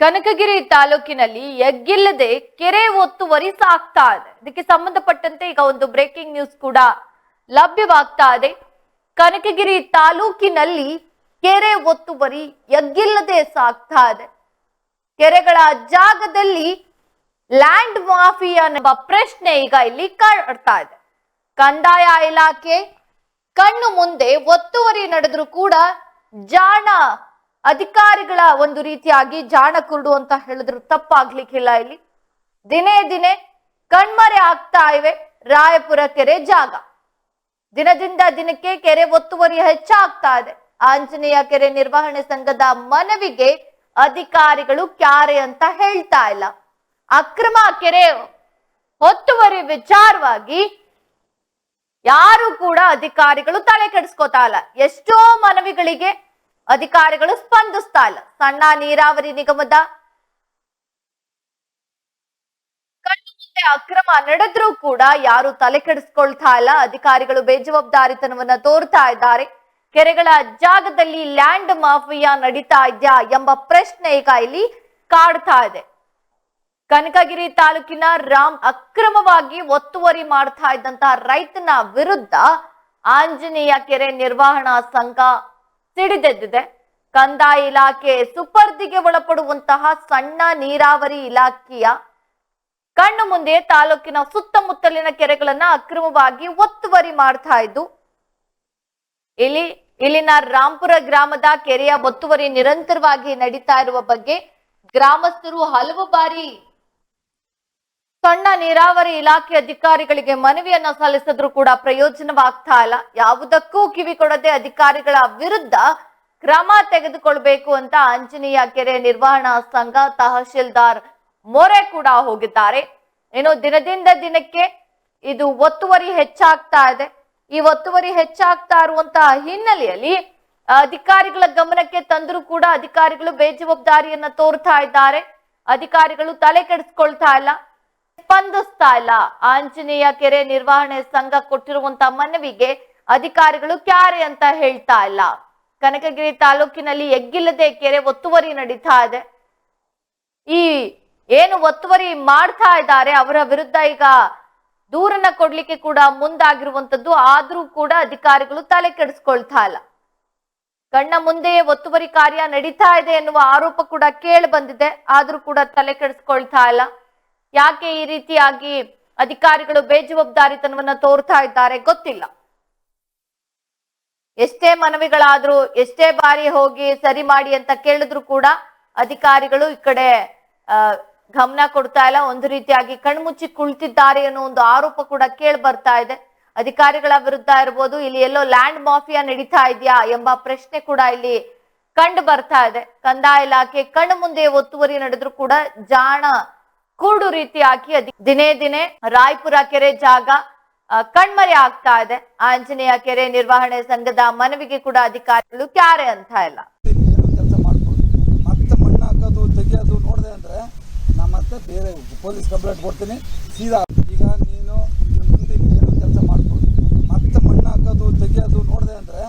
ಕನಕಗಿರಿ ತಾಲೂಕಿನಲ್ಲಿ ಎಗ್ಗಿಲ್ಲದೆ ಕೆರೆ ಒತ್ತುವರಿ ಸಾಗ್ತಾ ಇದೆ. ಇದಕ್ಕೆ ಸಂಬಂಧಪಟ್ಟಂತೆ ಈಗ ಒಂದು ಬ್ರೇಕಿಂಗ್ ನ್ಯೂಸ್ ಕೂಡ ಲಭ್ಯವಾಗ್ತಾ ಇದೆ. ಕನಕಗಿರಿ ತಾಲೂಕಿನಲ್ಲಿ ಕೆರೆ ಒತ್ತುವರಿ ಎಗ್ಗಿಲ್ಲದೆ ಸಾಗ್ತಾ ಇದೆ. ಕೆರೆಗಳ ಜಾಗದಲ್ಲಿ ಲ್ಯಾಂಡ್ ಮಾಫಿಯಾ ಎಂಬ ಪ್ರಶ್ನೆ ಈಗ ಇಲ್ಲಿ ಕಾಡ್ತಾ ಇದೆ. ಕಂದಾಯ ಇಲಾಖೆ ಕಣ್ಣು ಮುಂದೆ ಒತ್ತುವರಿ ನಡೆದ್ರೂ ಕೂಡ ಜಾಣ ಅಧಿಕಾರಿಗಳ ಒಂದು ರೀತಿಯಾಗಿ ಜಾಣ ಕುರುಡು ಅಂತ ಹೇಳಿದ್ರು. ತಪ್ಪಾಗ್ಲಿಕ್ಕಿಲ್ಲ ಇಲ್ಲಿ. ದಿನೇ ದಿನೇ ಕಣ್ಮರೆ ಆಗ್ತಾ ಇವೆ ರಾಯಪುರ ಕೆರೆ ಜಾಗ. ದಿನದಿಂದ ದಿನಕ್ಕೆ ಕೆರೆ ಒತ್ತುವರಿ ಹೆಚ್ಚಾಗ್ತಾ ಇದೆ. ಆಂಜನೇಯ ಕೆರೆ ನಿರ್ವಹಣೆ ಸಂಘದ ಮನವಿಗೆ ಅಧಿಕಾರಿಗಳು ಕ್ಯಾರೆ ಅಂತ ಹೇಳ್ತಾ ಇಲ್ಲ. ಅಕ್ರಮ ಕೆರೆ ಒತ್ತುವರಿ ವಿಚಾರವಾಗಿ ಯಾರು ಕೂಡ ಅಧಿಕಾರಿಗಳು ತಲೆ ಕೆಡಿಸ್ಕೋತಾ ಇಲ್ಲ. ಎಷ್ಟೋ ಮನವಿಗಳಿಗೆ ಅಧಿಕಾರಿಗಳು ಸ್ಪಂದಿಸ್ತಾ ಇಲ್ಲ. ಸಣ್ಣ ನೀರಾವರಿ ನಿಗಮದ ಕಣ್ಣು ಮುಂದೆ ಅಕ್ರಮ ನಡೆದ್ರೂ ಕೂಡ ಯಾರು ತಲೆ ಕೆಡಿಸ್ಕೊಳ್ತಾ ಇಲ್ಲ. ಅಧಿಕಾರಿಗಳು ಬೇಜವಾಬ್ದಾರಿತನವನ್ನ ತೋರ್ತಾ ಇದ್ದಾರೆ. ಕೆರೆಗಳ ಜಾಗದಲ್ಲಿ ಲ್ಯಾಂಡ್ ಮಾಫಿಯಾ ನಡೀತಾ ಇದೆಯಾ ಎಂಬ ಪ್ರಶ್ನೆ ಈಗ ಇಲ್ಲಿ ಕಾಡ್ತಾ ಇದೆ. ಕನಕಗಿರಿ ತಾಲೂಕಿನ ರಾಮ್ ಅಕ್ರಮವಾಗಿ ಒತ್ತುವರಿ ಮಾಡ್ತಾ ಇದ್ದಂತಹ ರೈತನ ವಿರುದ್ಧ ಆಂಜನೇಯ ಕೆರೆ ನಿರ್ವಹಣಾ ಸಂಘ ಸಿಡಿದೆದ್ದಿದೆ ಕಂದಾಯ ಇಲಾಖೆ ಸುಪರ್ದಿಗೆ ಒಳಪಡುವಂತಹ ಸಣ್ಣ ನೀರಾವರಿ ಇಲಾಖೆಯ ಕಣ್ಣು ಮುಂದೆ ತಾಲೂಕಿನ ಸುತ್ತಮುತ್ತಲಿನ ಕೆರೆಗಳನ್ನ ಅಕ್ರಮವಾಗಿ ಒತ್ತುವರಿ ಮಾಡ್ತಾ ಇದ್ದು, ಇಲ್ಲಿ ಇಲ್ಲಿನ ರಾಂಪುರ ಗ್ರಾಮದ ಕೆರೆಯ ಒತ್ತುವರಿ ನಿರಂತರವಾಗಿ ನಡೀತಾ ಇರುವ ಬಗ್ಗೆ ಗ್ರಾಮಸ್ಥರು ಹಲವು ಬಾರಿ ಸಣ್ಣ ನೀರಾವರಿ ಇಲಾಖೆ ಅಧಿಕಾರಿಗಳಿಗೆ ಮನವಿಯನ್ನ ಸಲ್ಲಿಸಿದ್ರು ಕೂಡ ಪ್ರಯೋಜನವಾಗ್ತಾ ಇಲ್ಲ. ಯಾವುದಕ್ಕೂ ಕಿವಿ ಕೊಡದೆ ಅಧಿಕಾರಿಗಳ ವಿರುದ್ಧ ಕ್ರಮ ತೆಗೆದುಕೊಳ್ಬೇಕು ಅಂತ ಆಂಜನೇಯ ಕೆರೆ ನಿರ್ವಹಣಾ ಸಂಘ ತಹಶೀಲ್ದಾರ್ ಮೊರೆ ಕೂಡ ಹೋಗಿದ್ದಾರೆ. ಇನ್ನು ದಿನದಿಂದ ದಿನಕ್ಕೆ ಇದು ಒತ್ತುವರಿ ಹೆಚ್ಚಾಗ್ತಾ ಇದೆ. ಈ ಒತ್ತುವರಿ ಹೆಚ್ಚಾಗ್ತಾ ಇರುವಂತಹ ಹಿನ್ನೆಲೆಯಲ್ಲಿ ಅಧಿಕಾರಿಗಳ ಗಮನಕ್ಕೆ ತಂದರೂ ಕೂಡ ಅಧಿಕಾರಿಗಳು ಬೇಜವಾಬ್ದಾರಿಯನ್ನ ತೋರ್ತಾ ಇದ್ದಾರೆ. ಅಧಿಕಾರಿಗಳು ತಲೆ ಕೆಡಿಸ್ಕೊಳ್ತಾ ಇಲ್ಲ. ಸ್ಪಂದಿಸ್ತಾ ಇಲ್ಲ. ಆಂಜನೇಯ ಕೆರೆ ನಿರ್ವಹಣೆ ಸಂಘ ಕೊಟ್ಟಿರುವಂತ ಮನವಿಗೆ ಅಧಿಕಾರಿಗಳು ಕ್ಯಾರೆ ಅಂತ ಹೇಳ್ತಾ ಇಲ್ಲ. ಕನಕಗಿರಿ ತಾಲೂಕಿನಲ್ಲಿ ಎಗ್ಗಿಲ್ಲದೆ ಕೆರೆ ಒತ್ತುವರಿ ನಡೀತಾ ಇದೆ. ಈ ಏನು ಒತ್ತುವರಿ ಮಾಡ್ತಾ ಇದ್ದಾರೆ, ಅವರ ವಿರುದ್ಧ ಈಗ ದೂರನ್ನ ಕೊಡ್ಲಿಕ್ಕೆ ಕೂಡ ಮುಂದಾಗಿರುವಂತದ್ದು, ಆದ್ರೂ ಕೂಡ ಅಧಿಕಾರಿಗಳು ತಲೆ ಕೆಡಿಸ್ಕೊಳ್ತಾ ಇಲ್ಲ. ಕಣ್ಣ ಮುಂದೆಯೇ ಒತ್ತುವರಿ ಕಾರ್ಯ ನಡೀತಾ ಇದೆ ಎನ್ನುವ ಆರೋಪ ಕೂಡ ಕೇಳಿ ಬಂದಿದೆ, ಆದ್ರೂ ಕೂಡ ತಲೆ ಕೆಡಿಸ್ಕೊಳ್ತಾ ಇಲ್ಲ. ಯಾಕೆ ಈ ರೀತಿಯಾಗಿ ಅಧಿಕಾರಿಗಳು ಬೇಜವಾಬ್ದಾರಿತನವನ್ನ ತೋರ್ತಾ ಇದ್ದಾರೆ ಗೊತ್ತಿಲ್ಲ. ಎಷ್ಟೇ ಮನವಿಗಳಾದ್ರೂ, ಎಷ್ಟೇ ಬಾರಿ ಹೋಗಿ ಸರಿ ಮಾಡಿ ಅಂತ ಕೇಳಿದ್ರು ಕೂಡ ಅಧಿಕಾರಿಗಳು ಈ ಕಡೆ ಗಮನ ಕೊಡ್ತಾ ಇಲ್ಲ. ಒಂದು ರೀತಿಯಾಗಿ ಕಣ್ಮುಚ್ಚಿ ಕುಳಿತಿದ್ದಾರೆ ಅನ್ನೋ ಒಂದು ಆರೋಪ ಕೂಡ ಕೇಳಿ ಬರ್ತಾ ಇದೆ. ಅಧಿಕಾರಿಗಳ ವಿರುದ್ಧ ಇರ್ಬೋದು, ಇಲ್ಲಿ ಎಲ್ಲೋ ಲ್ಯಾಂಡ್ ಮಾಫಿಯಾ ನಡೀತಾ ಇದೆಯಾ ಎಂಬ ಪ್ರಶ್ನೆ ಕೂಡ ಇಲ್ಲಿ ಕಂಡು ಬರ್ತಾ ಇದೆ. ಕಂದಾಯ ಇಲಾಖೆ ಕಣ್ಣು ಮುಂದೆ ಒತ್ತುವರಿ ನಡೆದ್ರು ಕೂಡ ಜಾಣ ಕೂಡು ರೀತಿಯಾಗಿ ದಿನೇ ದಿನೇ ರಾಯ್ಪುರ ಕೆರೆ ಜಾಗ ಕಣ್ಮರೆ ಆಗ್ತಾ ಇದೆ. ಆಂಜನೇಯ ಕೆರೆ ನಿರ್ವಹಣೆ ಸಂಘದ ಮನವಿಗೆ ಕೂಡ ಅಧಿಕಾರಿಗಳು ಕ್ಯಾರೆ ಅಂತ ಇಲ್ಲ. ಮತ್ತೆ ಮಣ್ಣು ಹಾಕೋದು ತೆಗಿಯೋದು ನೋಡಿದೆ ಅಂದ್ರೆ ನಾ ಮತ್ತೆ ಬೇರೆ ಪೊಲೀಸ್ ಕಂಪ್ಲೇಂಟ್ ಕೊಡ್ತೀನಿ. ಸೀದಾ ಈಗ ನೀನು ಮುಂದೆ ಏನು ಕೆಲಸ ಮಾಡ್ಬೋದು ಮತ್ತೆ ಮಣ್ಣು ಹಾಕೋದು ತೆಗಿಯೋದು ನೋಡಿದೆ ಅಂದ್ರೆ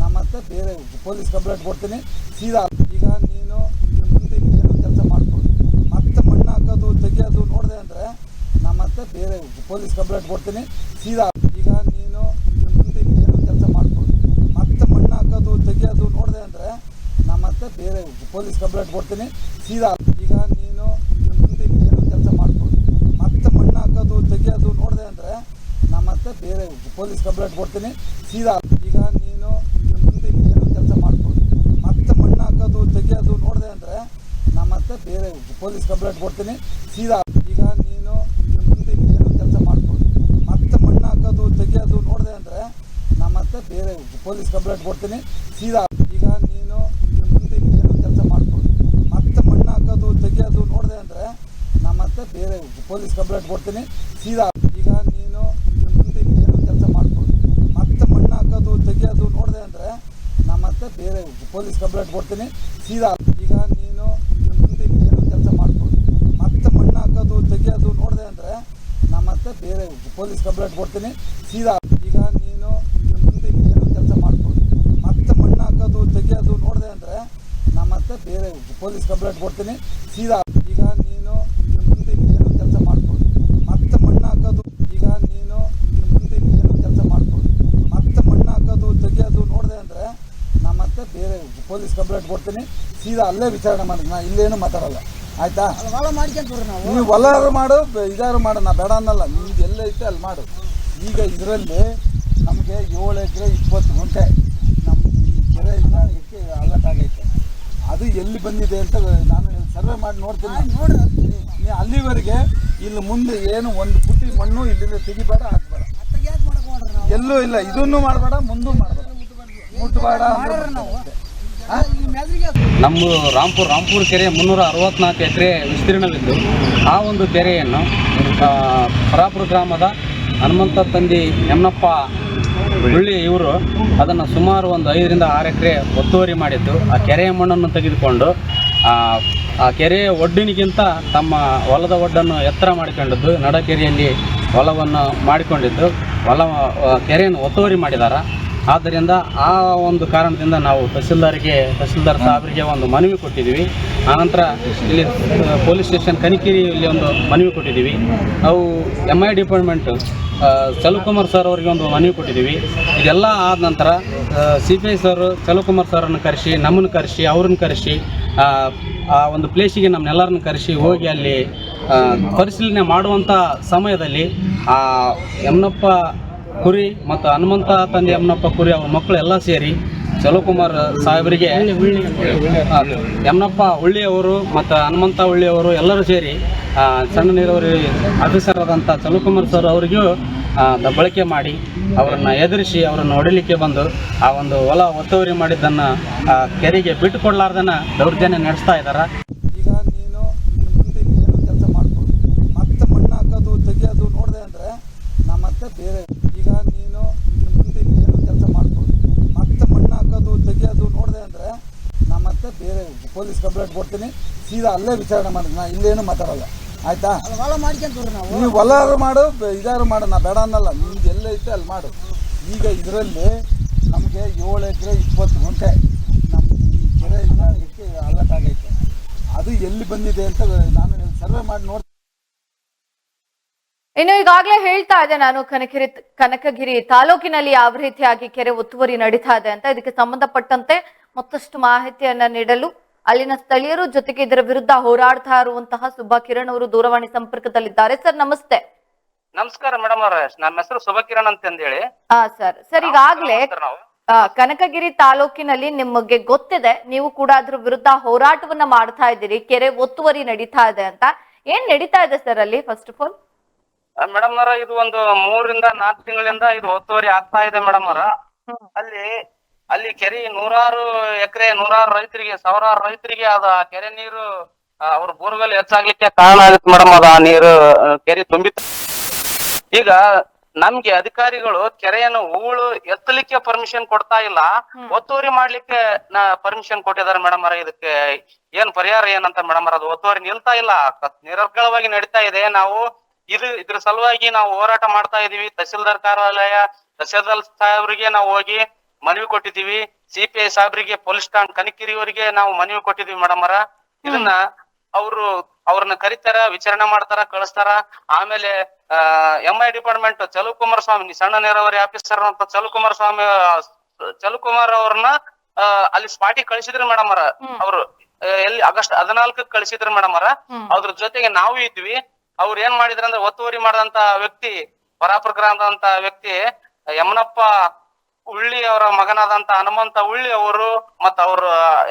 ನಾ ಮತ್ತೆ ಬೇರೆ ಪೊಲೀಸ್ ಕಂಪ್ಲೇಂಟ್ ಕೊಡ್ತೀನಿ. ಸೀದಾ ಈಗ ನೀನು ಇನ್ನು ಮುಂದೆ ಏನು ಕೆಲಸ ಮಾಡ್ಬೋದು ಮತ್ತೆ ಮಣ್ಣು ಹಾಕೋದು ತೆಗಿಯೋದು ನೋಡಿದೆ ಅಂದರೆ ನಾ ಮತ್ತೆ ಬೇರೆ ಪೊಲೀಸ್ ಕಂಪ್ಲೇಂಟ್ ಕೊಡ್ತೀನಿ. ಸೀದಾ ಈಗ ನೀನು ಮುಂದೆ ಏನು ಕೆಲಸ ಮಾಡ್ಬೋದು ಮತ್ತೆ ಮಣ್ಣು ಹಾಕೋದು, ತೆಗಿಯೋದು ನೋಡಿದೆ ಅಂದರೆ ನಾ ಮತ್ತೆ ಬೇರೆ ಪೊಲೀಸ್ ಕಂಪ್ಲೇಂಟ್ ಕೊಡ್ತೀನಿ. ಸೀದಾ ಈಗ ನೀನು ಮುಂದೆ ಏನು ಕೆಲಸ ಮಾಡ್ಬೋದು ಮತ್ತೆ ಮಣ್ಣು ಹಾಕೋದು, ತೆಗಿಯೋದು ನೋಡಿದೆ ಅಂದರೆ ನಾ ಮತ್ತೆ ಬೇರೆ ಪೊಲೀಸ್ ಕಂಪ್ಲೇಂಟ್ ಕೊಡ್ತೀನಿ. ಸೀದಾ ಈಗ ನೀನು ಮುಂದೆ ಏನು ಕೆಲಸ ಮಾಡ್ಬೋದು ಮತ್ತೆ ಮಣ್ಣು ಹಾಕೋದು, ತೆಗಿಯೋದು ನೋಡಿದೆ ಅಂದರೆ ನಾ ಮತ್ತೆ ಬೇರೆ ಪೊಲೀಸ್ ಕಂಪ್ಲೇಂಟ್ ಕೊಡ್ತೀನಿ. ಸೀದಾ ಈಗ ನೀನು ಇನ್ನು ಮುಂದೆ ಏನು ಕೆಲಸ ಮಾಡ್ಬೋದು ಮತ್ತೆ ಮಣ್ಣು ಹಾಕೋದು ತೆಗಿಯೋದು ನೋಡಿದೆ ಅಂದರೆ ನಾ ಮತ್ತೆ ಬೇರೆ ಪೊಲೀಸ್ ಕಂಪ್ಲೇಂಟ್ ಕೊಡ್ತೀನಿ. ಸೀದಾ ಈಗ ನೀನು ಮುಂದೆ ಏನು ಕೆಲಸ ಮಾಡ್ಬೋದು ಮತ್ತೆ ಮಣ್ಣು ಹಾಕೋದು, ತೆಗಿಯೋದು ನೋಡಿದೆ ಅಂದರೆ ನಾನು ಮತ್ತೆ ಬೇರೆ ಪೊಲೀಸ್ ಕಂಪ್ಲೇಂಟ್ ಕೊಡ್ತೀನಿ. ಸೀದಾ ಈಗ ನೀನು ಮುಂದೆ ಏನು ಕೆಲಸ ಮಾಡ್ಬೋದು ಮತ್ತೆ ಮಣ್ಣು ಹಾಕೋದು, ತೆಗಿಯೋದು ನೋಡಿದೆ ಅಂದರೆ ನಾನು ಮತ್ತೆ ಬೇರೆ ಪೊಲೀಸ್ ಕಂಪ್ಲೇಂಟ್ ಕೊಡ್ತೀನಿ. ಸೀದಾ ಈಗ ನೀನು ಮುಂದೆ ಏನು ಕೆಲಸ ಮಾಡ್ಬೋದು ಮತ್ತೆ ಮಣ್ಣು ಹಾಕೋದು, ತೆಗಿಯೋದು ನೋಡಿದೆ ಅಂದರೆ ನಾನು ಮತ್ತೆ ಬೇರೆ ಪೊಲೀಸ್ ಕಂಪ್ಲೇಂಟ್ ಕೊಡ್ತೀನಿ. ಸೀದಾ ಈಗ ನೀನು ಇನ್ನು ಮುಂದೆ ಏನು ಕೆಲಸ ಮಾಡ್ಬೋದು ಮತ್ತೆ ಮಣ್ಣು ಹಾಕೋದು ತೆಗಿಯೋದು ನೋಡಿದೆ ಅಂದರೆ ನಾ ಮತ್ತೆ ಬೇರೆ ಪೊಲೀಸ್ ಕಂಪ್ಲೇಂಟ್ ಕಂಪ್ಲೇಂಟ್ ಕೊಡ್ತೀನಿ ಸೀದಾ ಈಗ ನೀನು ಮುಂದೆ ಏನು ಕೆಲಸ ಮಾಡ್ಕೊಡು ಮತ್ತೆ ಮಣ್ಣು ಹಾಕೋದು ಈಗ ನೀನು ಮುಂದೆ ಏನು ಕೆಲಸ ಮಾಡ್ಕೊಡು ಮತ್ತೆ ಮಣ್ಣು ಹಾಕೋದು ತೆಗಿಯೋದು ನೋಡಿದೆ ಅಂದರೆ ನಾ ಮತ್ತೆ ಬೇರೆ ಪೊಲೀಸ್ ಕಂಪ್ಲೇಂಟ್ ಕೊಡ್ತೀನಿ. ಸೀದಾ ಅಲ್ಲೇ ವಿಚಾರಣೆ ಮಾಡಿ. ನಾ ಇಲ್ಲೇನು ಮಾತಾಡಲ್ಲ. ಆಯ್ತಾ? ಹೊಲ ಮಾಡ್ಕೊಂತೀವ್ರಿ ನಾವು. ನೀವು ಹೊಲಾರು ಮಾಡು ಇದಾರು ಮಾಡು. ನಾ ಬೇಡ ಅನ್ನಲ್ಲ. ನಿಮ್ದು ಎಲ್ಲೈತೆ ಅಲ್ಲಿ ಮಾಡು. ಈಗ ಇದರಲ್ಲಿ ನಮಗೆ ಏಳು ಎಕರೆ ಇಪ್ಪತ್ತು ಗುಂಟೆ. ನಮ್ಮ ಕೆರೆ ಅಲರ್ಟ್ ಆಗೈತೆ. ಅದು ಎಲ್ಲಿ ಬಂದಿದೆ ಅಂತ ನಾನು ಸರ್ವೆ ಮಾಡಿ ನೋಡ್ತೀನಿ. ನೋಡಿ. ಅಲ್ಲಿವರೆಗೆ ಇಲ್ಲಿ ಮುಂದೆ ಏನು ಒಂದು ಪುಟ್ಟಿ ಮಣ್ಣು ಇಲ್ಲಿಂದ ತೆಗಿಬೇಡ ಹಾಕ್ಬೇಡ. ಎಲ್ಲೂ ಇಲ್ಲ. ಇದನ್ನು ಮಾಡಬೇಡ ಮುಂದೂ ಮಾಡಬೇಡ. ಮುಟ್ಬೇಡ ನಾವು? ನಮ್ಮ ರಾಮಪುರ ರಾಮಪುರ ಕೆರೆ ಮುನ್ನೂರ ಅರವತ್ನಾಲ್ಕು ಎಕರೆ ವಿಸ್ತೀರ್ಣವಿದ್ದು. ಆ ಒಂದು ಕೆರೆಯನ್ನು ಪರಾಪುರ ಗ್ರಾಮದ ಹನುಮಂತ ತಂದಿ ಯಮನಪ್ಪ ಹುಳ್ಳಿ ಇವರು ಅದನ್ನು ಸುಮಾರು ಒಂದು ಐದರಿಂದ ಆರು ಎಕರೆ ಒತ್ತುವರಿ ಮಾಡಿದ್ದು. ಆ ಕೆರೆಯ ಮಣ್ಣನ್ನು ತೆಗೆದುಕೊಂಡು ಆ, ಕೆರೆಯ ಒಡ್ಡಿನಿಗಿಂತ ತಮ್ಮ ಹೊಲದ ಒಡ್ಡನ್ನು ಎತ್ತರ ಮಾಡಿಕೊಂಡಿದ್ದು ನಡಕೆರೆಯಲ್ಲಿ ಹೊಲವನ್ನು ಮಾಡಿಕೊಂಡಿದ್ದು. ಹೊಲ ಕೆರೆಯನ್ನು ಒತ್ತುವರಿ ಮಾಡಿದ್ದಾರೆ ಆದ್ದರಿಂದ ಆ ಒಂದು ಕಾರಣದಿಂದ ನಾವು ತಹಸೀಲ್ದಾರ್ಗೆ ತಹಸೀಲ್ದಾರ್ ಸಾಹೇಬರಿಗೆ ಒಂದು ಮನವಿ ಕೊಟ್ಟಿದ್ದೀವಿ. ಆನಂತರ ಇಲ್ಲಿ ಪೊಲೀಸ್ ಸ್ಟೇಷನ್ ಕನಿಕಿರಿಯಲ್ಲಿ ಒಂದು ಮನವಿ ಕೊಟ್ಟಿದ್ದೀವಿ. ನಾವು M I department Chalukumar sir ಅವರಿಗೆ ಒಂದು ಮನವಿ ಕೊಟ್ಟಿದ್ದೀವಿ. ಇದೆಲ್ಲ ಆದ ನಂತರ C P I sir Chalukumar ಸರ್ನ ಕರೆಸಿ ನಮ್ಮನ್ನು ಕರೆಸಿ ಅವ್ರನ್ನ ಕರೆಸಿ ಆ, ಒಂದು ಪ್ಲೇಸಿಗೆ ನಮ್ಮನ್ನೆಲ್ಲರನ್ನು ಕರೆಸಿ ಹೋಗಿ ಅಲ್ಲಿ ಪರಿಶೀಲನೆ ಮಾಡುವಂಥ ಸಮಯದಲ್ಲಿ ಆ ಯಮನಪ್ಪ ಕುರಿ ಮತ್ತು ಹನುಮಂತ ತಂದೆ ಯಮನಪ್ಪ ಕುರಿ ಅವ್ರ ಮಕ್ಕಳು ಎಲ್ಲ ಸೇರಿ ಚಲೋಕುಮಾರ್ ಸಾಹೇಬರಿಗೆ ಯಮನಪ್ಪ ಉಳ್ಳಿಯವರು ಮತ್ತು ಹನುಮಂತ ಹುಳ್ಳಿಯವರು ಎಲ್ಲರೂ ಸೇರಿ ಸಣ್ಣ ನೀರಾವರಿ ಆಫೀಸರ್ ಆದಂಥ ಚಲುಕುಮಾರ್ ಸರ್ ಅವರಿಗೂ ದಬ್ಬಳಿಕೆ ಮಾಡಿ ಅವರನ್ನು ಎದುರಿಸಿ ಅವರನ್ನು ಹೊಡಿಲಿಕ್ಕೆ ಬಂದು ಆ ಒಂದು ಹೊಲ ಒತ್ತುವರಿ ಮಾಡಿದ್ದನ್ನು ಕೆರೆಗೆ ಬಿಟ್ಟು ಕೊಡಲಾರ್ದನ್ನ ದೌರ್ಜನ್ಯ ನಡೆಸ್ತಾ ಇದ್ದಾರೆ ಈಗ ನೀನು ಇನ್ನು ಮುಂದೆ ಏನು ಕೆಲಸ ಮಾಡ್ಕೊಡು ಮತ್ತೆ ಮಣ್ಣು ಹಾಕೋದು ತೆಗಿಯೋದು ನೋಡಿದೆ ಅಂದರೆ ನಾ ಮತ್ತೆ ಬೇರೆ ಈಗ ನೀನು ಇನ್ನು ಮುಂದೆ ಏನು ಕೆಲಸ ಮಾಡ್ಕೊಡು ಮತ್ತೆ ಮಣ್ಣು ಹಾಕೋದು ತೆಗಿಯೋದು ನೋಡಿದೆ ಅಂದರೆ ನಾ ಮತ್ತೆ ಬೇರೆ ಪೊಲೀಸ್ ಕೊಡ್ತೀನಿ ಸೀದಾ ಅಲ್ಲೇ ವಿಚಾರಣೆ ಮಾಡಿ ನಾ ಇಲ್ಲೇನು ಮಾತಾಡಲ್ಲ. ಆಯ್ತಾ? ಹೊಲ ನಾವು. ನೀವು ಹೊಲಾರು ಮಾಡು ಇದಾರು ಮಾಡು. ನಾ ಬೇಡ ಅನ್ನಲ್ಲ. ನಿಮ್ದು ಎಲ್ಲೈತೆ ಅಲ್ಲಿ ಮಾಡು. ಈಗ ಇದರಲ್ಲಿ ನಮಗೆ ಏಳು ಎಕರೆ ಇಪ್ಪತ್ತು ಗುಂಟೆ. ನಮ್ಮ ಈ ಕೆರೆ ಇದಾಗಕ್ಕೆ ಅಲರ್ಟ್ ಆಗೈತೆ ಅದು ಎಲ್ಲಿ ಬಂದಿದೆ ಅಂತ ನಾನು ಸರ್ವೆ ಮಾಡಿ ನೋಡ್ತೀನಿ ಇನ್ನು ಈಗಾಗಲೇ ಹೇಳ್ತಾ ಇದೆ ನಾನು ಕನಕಗಿರಿ ಕನಕಗಿರಿ ತಾಲೂಕಿನಲ್ಲಿ ಯಾವ ರೀತಿಯಾಗಿ ಕೆರೆ ಒತ್ತುವರಿ ನಡೀತಾ ಇದೆ ಅಂತ. ಇದಕ್ಕೆ ಸಂಬಂಧಪಟ್ಟಂತೆ ಮತ್ತಷ್ಟು ಮಾಹಿತಿಯನ್ನ ನೀಡಲು ಅಲ್ಲಿನ ಸ್ಥಳೀಯರು ಜೊತೆಗೆ ಇದರ ವಿರುದ್ಧ ಹೋರಾಡ್ತಾ ಇರುವಂತಹ ಸುಬ್ಬಾ ಕಿರಣ್ ಅವರು ದೂರವಾಣಿ ಸಂಪರ್ಕದಲ್ಲಿದ್ದಾರೆ. ಸರ್ ನಮಸ್ತೆ. ನಮಸ್ಕಾರ ಮೇಡಮ್ ಅವರ. ನನ್ನ ಹೆಸರು ಶುಭಕಿರಣ್ ಅಂತ ಹೇಳಿ ಹಾ ಸರ್. ಸರ್ ಈಗಾಗ್ಲೇ ಕನಕಗಿರಿ ತಾಲೂಕಿನಲ್ಲಿ ನಿಮಗೆ ಗೊತ್ತಿದೆ ನೀವು ಕೂಡ ಅದ್ರ ವಿರುದ್ಧ ಹೋರಾಟವನ್ನ ಮಾಡ್ತಾ ಇದ್ದೀರಿ. ಕೆರೆ ಒತ್ತುವರಿ ನಡೀತಾ ಇದೆ ಅಂತ. ಏನ್ ನಡೀತಾ ಇದೆ ಸರ್ ಅಲ್ಲಿ ಫಸ್ಟ್ ಆಫ್ ಆಲ್ ಮೇಡಮ್ ಅವರ ಇದು ಒಂದು ಮೂರಿಂದ ನಾಲ್ಕು ತಿಂಗಳಿಂದ ಇದು ಒತ್ತುವರಿ ಆಗ್ತಾ ಇದೆ ಮೇಡಮ್ ಅವರ. ಅಲ್ಲಿ ಅಲ್ಲಿ ಕೆರೆ ನೂರಾರು ಎಕರೆ ನೂರಾರು ರೈತರಿಗೆ ಸಾವಿರಾರು ರೈತರಿಗೆ ಅದ ಕೆರೆ ನೀರು ಅವ್ರ ಬೋರ್ವೆಲ್ ಹೆಚ್ಚಾಗ್ಲಿಕ್ಕೆ ಕಾರಣ ಆಗುತ್ತೆ ಮೇಡಮ್. ಅದ ನೀರು ಕೆರೆ ತುಂಬಿ ಈಗ ನಮ್ಗೆ ಅಧಿಕಾರಿಗಳು ಕೆರೆಯನ್ನು ಹೂಳು ಎತ್ತಲಿಕ್ಕೆ ಪರ್ಮಿಷನ್ ಕೊಡ್ತಾ ಇಲ್ಲ. ಒತ್ತುವರಿ ಮಾಡ್ಲಿಕ್ಕೆ ನಾ ಪರ್ಮಿಷನ್ ಕೊಟ್ಟಿದ್ದಾರೆ ಮೇಡಮ್ ಅವರ. ಇದಕ್ಕೆ ಏನ್ ಪರಿಹಾರ ಏನಂತ ಮೇಡಮ್ ಅದು ಒತ್ತುವರಿ ನಿಲ್ತಾ ಇಲ್ಲ. ನಿರರ್ಗಳವಾಗಿ ನಡೀತಾ ಇದೆ. ನಾವು ಇದು ಇದ್ರ ಸಲುವಾಗಿ ನಾವು ಹೋರಾಟ ಮಾಡ್ತಾ ಇದೀವಿ. ತಹಸೀಲ್ದಾರ್ ಕಾರ್ಯಾಲಯ ತಹಸೀಲ್ದಾರ್ ಸಾಹೇಬ್ರಿಗೆ ನಾವು ಹೋಗಿ ಮನವಿ ಕೊಟ್ಟಿದ್ದೀವಿ. ಸಿಪಿಐ ಸಾಹೇಬ್ರಿಗೆ ಪೊಲೀಸ್ ಠಾಣ್ ಕನಕಿರಿಯವರಿಗೆ ನಾವು ಮನವಿ ಕೊಟ್ಟಿದೀವಿ ಮೇಡಮ್ ಅವರ. ಇದನ್ನ ಅವರು ಅವ್ರನ್ನ ಕರಿತಾರ ವಿಚಾರಣೆ ಮಾಡ್ತಾರ ಕಳಿಸ್ತಾರ. ಆಮೇಲೆ ಎಂ ಐ ಡಿಪಾರ್ಟ್ಮೆಂಟ್ ಚಲು ಕುಮಾರ ಸ್ವಾಮಿ ಸಣ್ಣ ನೀರಾವರಿ ಆಫೀಸರ್ ಅಂತ ಚಲು ಕುಮಾರ ಸ್ವಾಮಿ ಚಲು ಕುಮಾರ್ ಅವ್ರನ್ನ ಅಲ್ಲಿ ಸ್ಪಾಟಿಗೆ ಕಳಿಸಿದ್ರು ಮೇಡಮ್ ಅವರ. ಅವ್ರು ಎಲ್ಲಿ ಆಗಸ್ಟ್ ಹದಿನಾಲ್ಕಕ್ಕೆ ಕಳಿಸಿದ್ರು ಮೇಡಮ್ ಅವರ. ಅದ್ರ ಜೊತೆಗೆ ನಾವು ಇದ್ವಿ. ಅವ್ರು ಏನ್ ಮಾಡಿದ್ರ ಅಂದ್ರೆ ಒತ್ತುವರಿ ಮಾಡದಂತ ವ್ಯಕ್ತಿ ಪರಾಪುರ ಗ್ರಾಮದಂತ ವ್ಯಕ್ತಿ ಯಮನಪ್ಪ ಉಳ್ಳಿ ಅವರ ಮಗನಾದಂತ ಹನುಮಂತ ಉಳ್ಳಿ ಅವರು ಮತ್ತ ಅವ್ರ